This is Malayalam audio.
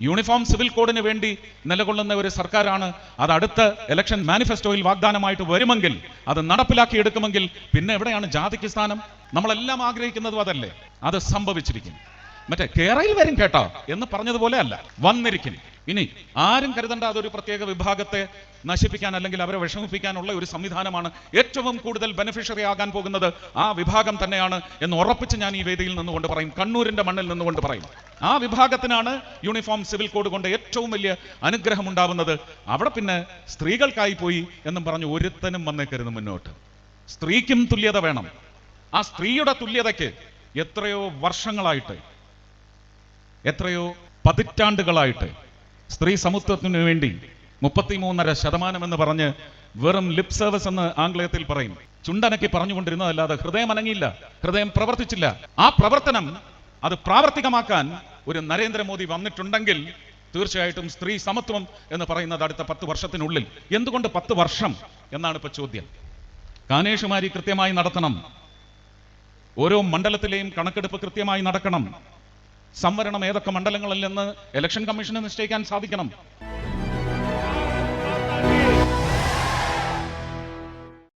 യൂണിഫോം സിവിൽ കോഡിന് വേണ്ടി നിലകൊള്ളുന്ന ഒരു സർക്കാരാണ്. അത് അടുത്ത ഇലക്ഷൻ മാനിഫെസ്റ്റോയിൽ വാഗ്ദാനമായിട്ട് വരുമെങ്കിൽ അത് നടപ്പിലാക്കി എടുക്കുമെങ്കിൽ പിന്നെ എവിടെയാണ് ജാതിക്ക് സ്ഥാനം? നമ്മളെല്ലാം ആഗ്രഹിക്കുന്നതും അതല്ലേ. അത് സംഭവിച്ചിരിക്കും മറ്റേ കേറയിൽ വരും കേട്ടോ എന്ന് പറഞ്ഞതുപോലെ അല്ല. വന്നിരിക്കും. ഇനി ആരും കരുതണ്ട അതൊരു പ്രത്യേക വിഭാഗത്തെ നശിപ്പിക്കാൻ അല്ലെങ്കിൽ അവരെ വിഷമിപ്പിക്കാനുള്ള ഒരു സംവിധാനമാണ് ഏറ്റവും കൂടുതൽ ബെനിഫിഷ്യറി ആകാൻ പോകുന്നത് ആ വിഭാഗം തന്നെയാണ് എന്ന് ഉറപ്പിച്ച് ഞാൻ ഈ വേദിയിൽ നിന്നുകൊണ്ട് പറയും. കണ്ണൂരിന്റെ മണ്ണിൽ നിന്നുകൊണ്ട് പറയും. ആ വിഭാഗത്തിനാണ് യൂണിഫോം സിവിൽ കോഡ് കൊണ്ട് ഏറ്റവും വലിയ അനുഗ്രഹം ഉണ്ടാവുന്നത്. അവിടെ പിന്നെ സ്ത്രീകൾക്കായി പോയി എന്നും പറഞ്ഞ് ഒരുത്തനും വന്നേക്കരുത് മുന്നോട്ട്. സ്ത്രീക്കും തുല്യത വേണം. ആ സ്ത്രീയുടെ തുല്യതയ്ക്ക് എത്രയോ വർഷങ്ങളായിട്ട് എത്രയോ പതിറ്റാണ്ടുകളായിട്ട് സ്ത്രീ സമത്വത്തിന് വേണ്ടി മുപ്പത്തിമൂന്നര ശതമാനം എന്ന് പറഞ്ഞ് വെറും ലിപ് സർവീസ് എന്ന് ആംഗ്ലേയത്തിൽ പറയും. ചുണ്ടനക്കി പറഞ്ഞുകൊണ്ടിരുന്നതല്ലാതെ ഹൃദയം അനങ്ങിയില്ല ഹൃദയം പ്രവർത്തിച്ചില്ല. ആ പ്രവർത്തനം അത് പ്രാവർത്തികമാക്കാൻ ഒരു നരേന്ദ്രമോദി വന്നിട്ടുണ്ടെങ്കിൽ തീർച്ചയായിട്ടും സ്ത്രീ സമത്വം എന്ന് പറയുന്നത് അടുത്ത പത്ത് വർഷത്തിനുള്ളിൽ. എന്തുകൊണ്ട് പത്ത് വർഷം എന്നാണ് ഇപ്പൊ ചോദ്യം. കാനേഷുമാരി കൃത്യമായി നടത്തണം. ഓരോ മണ്ഡലത്തിലെയും കണക്കെടുപ്പ് കൃത്യമായി നടക്കണം. സംവരണം ഏതൊക്കെ മണ്ഡലങ്ങളിൽ നിന്ന് ഇലക്ഷൻ കമ്മീഷന് നിശ്ചയിക്കാൻ സാധിക്കണം?